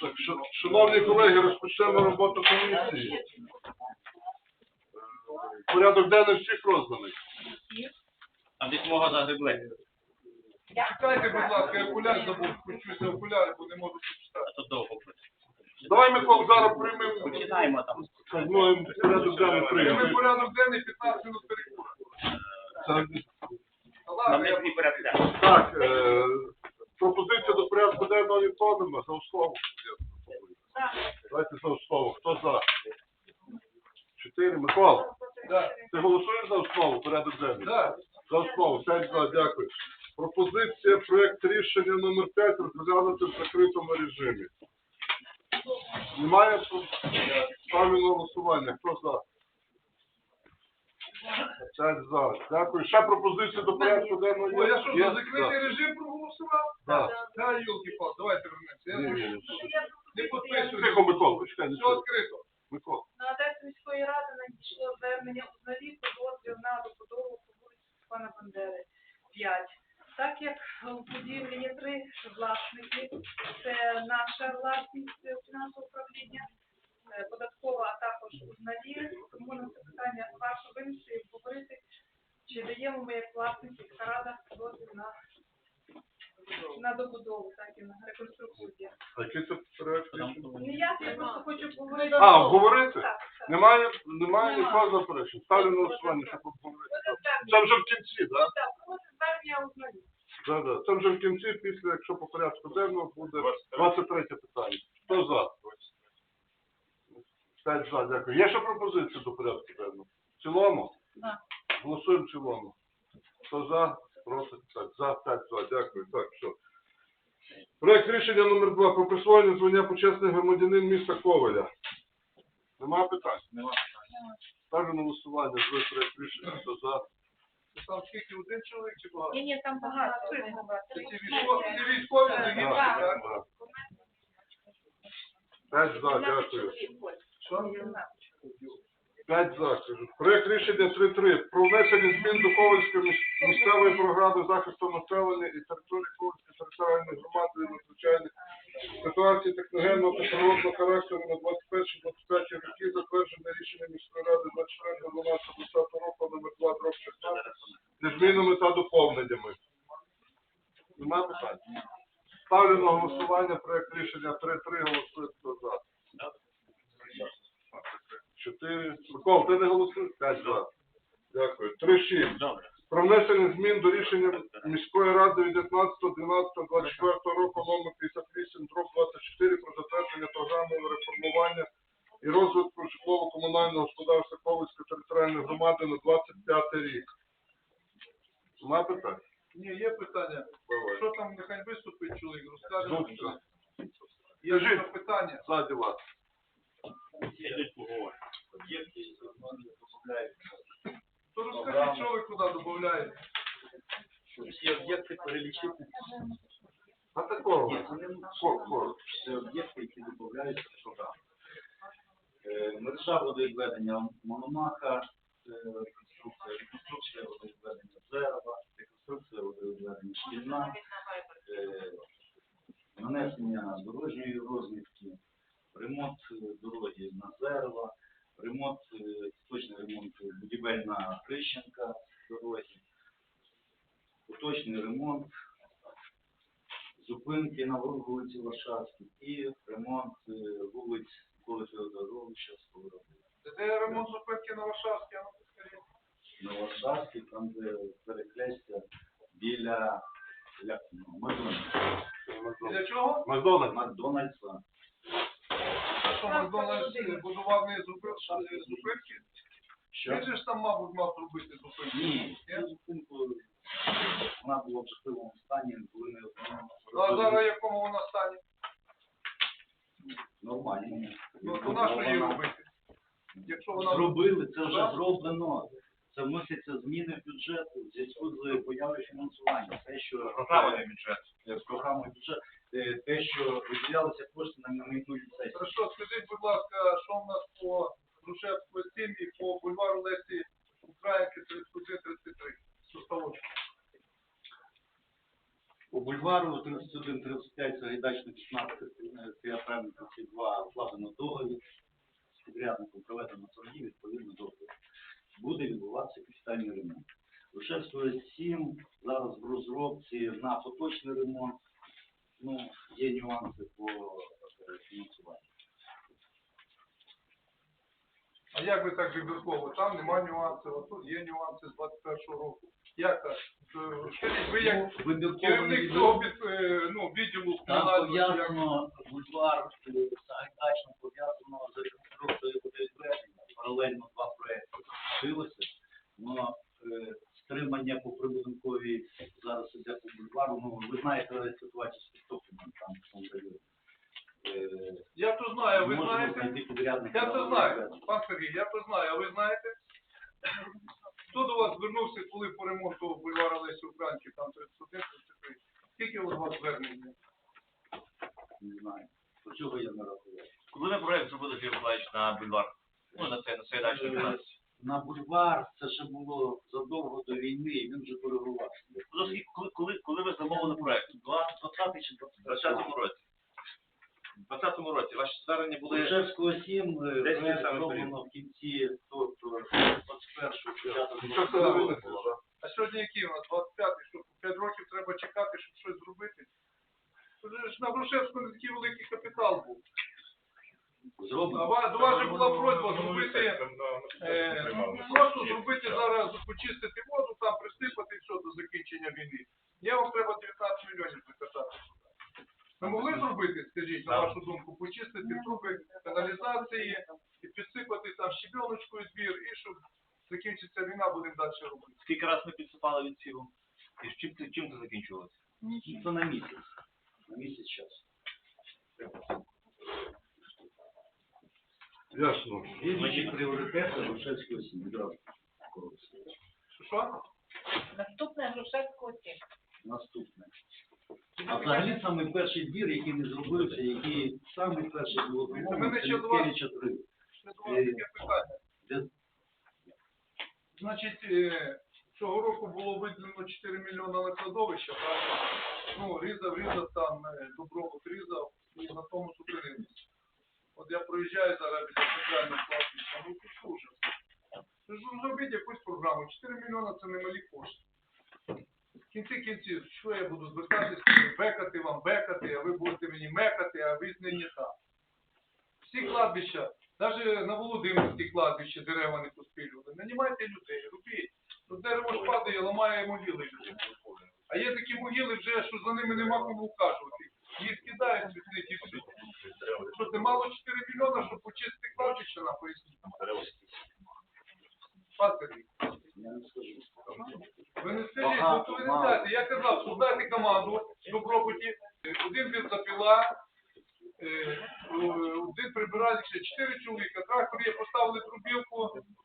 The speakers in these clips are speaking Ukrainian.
Так, шановні колеги, розпочнемо роботу комісії. Порядок денний всіх розданий. А десь мого загребли. Чекайте, будь ласка, я окуляр забув, включуся окуляри, бо не можу прочитати. А то довго буде. Давай, Микол, зараз приймемо. Починаємо там. Ну, порядок денний Ми порядок денний 15 минут перекура. Так, Нам не. Так, е, пропозиція до порядку денного відкладена. За основу. Давайте за основу. Хто за? Чотири. Микола, Да, ти голосуєш за основу порядок денний? да. За основу, п'ять за, дякую. Пропозиція, проект рішення номер 5 розглянути в закритому режимі. Немає ставлю на голосування. Хто за? П'ять за. Дякую. Ще пропозиція до порядку денного О, я що, за закритий режим проголосував? Да. Да, юлки пал давайте вернемося. Я не- підписую. Тихо, Микола, почекай, Все відкрито. Микола. На адресу міської ради надійшло звернення узнавів про дозвіл на добудову по вулиці Степана Бандери 5. Так як у будівлі є три власники, це наша власність фінансового управління, податкова, а також узнаві, тому на це питання варто винести і обговорити, чи даємо ми як власник міська рада дозвіл на, на добудову, так і на реконструкцію. А це рішення? Я, просто хочу поговорити. А, обговорити? Так, так. Немає, немає Нема. нікого заперечень. Ставлю на голосування, щоб обговорити. Це вже в кінці, так? Так, проводить звернення узнавів. Да, да. Це вже в кінці, після, якщо по порядку денного буде 23 питання. Хто за? П'ять за, дякую. Є ще пропозиції до порядку денного? В цілому? Да. Голосуємо в цілому. Хто за? Проти? Так, за, п'ять за, дякую. Так, все. Проект рішення номер 2 про присвоєння звання почесний громадянин міста Коваля. Нема питань? Нема. Ставлю на голосування за проект рішення. Хто за? Там скільки один чоловік чи багато? Ні, ні, там багато. Це ці військові, ці військові Так, так? так. П'ять за, дякую. П'ять за, кажу. Проект рішення 3.3 про внесення змін до Ковальської місцевої програми захисту населення і території Ковальської територіальної громади надзвичайних ситуацій техногенного та природного характеру на 21-25 роки, затверджене рішення міської ради 24.12.20 року номер 2 дроб 16 зі змінами та доповненнями. Немає питань? Ставлю на голосування проект рішення 3.3, голосує за. Чотири. Микола, ти не голосуєш? П'ять за. Дякую. Три шість. Добре. Про внесення змін до рішення міської ради від 19.12.24 року номер 58 дроб 24 про затвердження програми реформування і розвитку житлово-комунального господарства Ковальської територіальної громади на 25 рік. Нема питань? Ні, є питання. Давай. Що там, нехай виступить чоловік, розкаже. Зубця. Є Скажіть. питання. Ззаді вас. Сидять поговори. То розкажіть, що ви куди додаєте? Всі об'єкти перелічити. А такого? Ні. Це об'єкти, які додаються в програму. Мережа водовідведення Мономаха, е, реконструкція, реконструкція водовідведення Зерова, реконструкція водовідведення Шкільна, нанесення дорожньої розмітки, ремонт е, дороги на Зерова, ремонт, е, точний ремонт будівельна Хрещенка дороги, поточний ремонт зупинки на вулиці Варшавській і ремонт е, вулиць Миколи Феодоровича Сковороди. Це де ремонт зупинки на Варшавській, а ну скажіть. На Варшавській, там де перехрестя біля Макдональдса. Для чого? Макдональдс. Макдональдса. Що Макдональдс будував не зупинки? Що? Він же ж там, мабуть, мав зробити зупинки. Ні, цю зупинку вона була в жахливому стані, коли ми Ну, а зараз в якому вона стані? нормально. Ну, то на що її робити? Якщо вона... Зробили, це вже зроблено. Це вносяться зміни в бюджет у зв'язку з появою фінансування. Те, що Програмний бюджет. програмою бюджет, е, те, що виділялися кошти на минулі сесії. Хорошо, скажіть, будь ласка, що в нас по Грушевської 7 і по бульвару Лесі Українки 31-33? Суставочку. У Бульварі бульвару 31-35, Сагайдачна 15, Театральна 32, укладено договір з підрядником проведено торгів, відповідно договір. Буде відбуватися капітальний ремонт. Грушевського 7 зараз в розробці на поточний ремонт. Ну, є нюанси по е, фінансуванню. А як ви так вибірково? Там нема нюансів, а тут є нюанси з 21-го року. Як так? Е, Скажіть, ви як Ну, вибірково керівник цього від, е, ну, відділу Там комунального, як- пов'язано бульвар е, Сагайдачно пов'язано з реконструкцією водовідведення. Паралельно два проекти вшилися. Но е, стримання по прибудинковій зараз іде по бульвару. Ну, ви знаєте ситуацію з підтопленням там в цьому районі. Е, Я то знаю, ви можемо знаєте? знайти підрядника. Я то знаю, пан Сергій, я то знаю, а ви знаєте? Хто до вас звернувся, коли по ремонту бульвара Лесі Українки, там 31 33 Скільки у вас звернень? Не знаю. Про чого я не рахував. Коли ви проект зробили Миколаївич на бульвар? Ну, на це, на цей дачний 15. На бульвар це ще було задовго до війни, і він вже коригувався. Коли, коли, коли ви замовили проект? Два- 20 чи 20-му році. В 20-му році ваші звернення були... Грушевського 7 Десь проект зроблено в кінці, тобто 21-го, початок це не? А сьогодні який у нас 25-й, що 5 років треба чекати, щоб щось зробити? Же ж на Грушевську не такий великий капітал був. А ва- до вас же була просьба зробити, е, просто зробити зараз, почистити воду, там присипати і все до закінчення війни. Я вам треба 19 мільйонів прикатати. Ви могли зробити, скажіть, на вашу думку, почистити труби каналізації і підсипати там щебеночкою двір, і щоб закінчиться війна, будемо далі робити. Скільки раз ми підсипали від цього? І чим, це- чим це закінчилося? Це на місяць. На місяць часу. Ясно. Інші пріоритети Грушевського 7 відразу. Що? Наступне Грушевського 7. Наступне. А взагалі саме перший двір, який не зробився, який саме перший було Мене це ще до 3. Ще до вас таке питання. Де Значить, е, цього року було виділено 4 мільйони на кладовище, правда? Ну, різав, різав там, е, добробут різав і на тому зупинилися. От я проїжджаю зараз біля центрального кладбища, ну тут ужас. Ви ж зробіть якусь програму, 4 мільйони це немалі кошти. В кінці кінців, що я буду звертатися, бекати вам, бекати, а ви будете мені мекати, а ви не там. Всі кладбища, навіть на Володимирській кладбищі дерева не поспілювали. Нанімайте людей, робіть. Дерево ж падає, ламає могили людей. А є такі могили вже, що за ними нема кому вкажувати. Їх кидають це мало 4 мільйона, щоб почистити кладбище на скажу. ви не скажіть, ну то ви не знаєте. Я казав, создайте команду в Добробуті, один бензопіла, е, один прибиральник, ще чотири чоловіка. Трактор є, поставили трубілку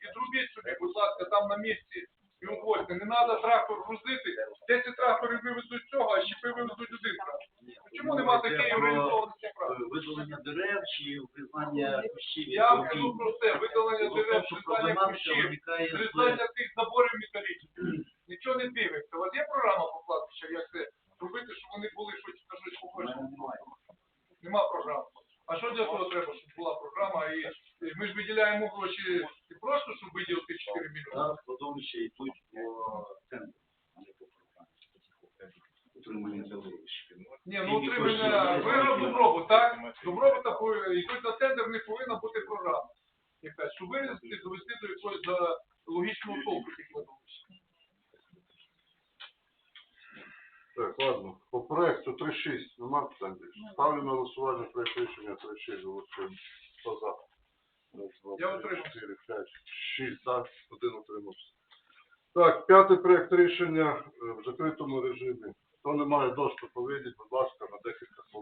і трубіть собі, будь ласка, там на місці. І увозьте. Не треба трактор грузити. 10 тракторів вивезуть цього, а щепи вивезуть один трактор. Ну, Чому нема Йде такої про, організованості е, праці? Видалення дерев чи признання кущів Я вам кажу про це, видалення дерев, зрізання кущів, зрізання тих заборів металічних. Нічого не дивиться. У вас є програма по кладбищах, як це робити, щоб вони були щось на щось похожі? Нема програми. А що для того треба, щоб була програма? І, і ми ж виділяємо гроші не просто, щоб виділити 4 мільйони. Зараз кладовища йдуть по центру, а не по програмі. Утримання залишки. Ні, ну утримання виграв добробут, так? Добробута йдуть на тендер, не повинна бути програма. Якась, щоб вивести, довести до якогось до логічного толку тих кладовищ. Так, ладно. По проекту 3.6 нема питань більше. Ставлю на голосування проект рішення 3.6. Голосуємо. Хто за? Раз, два, Я три, утримався. чотири, п'ять, шість за, один утримався. Так, п'ятий проект рішення е, в закритому режимі. Хто не має доступу, вийдіть, будь ласка, на декілька хвилин.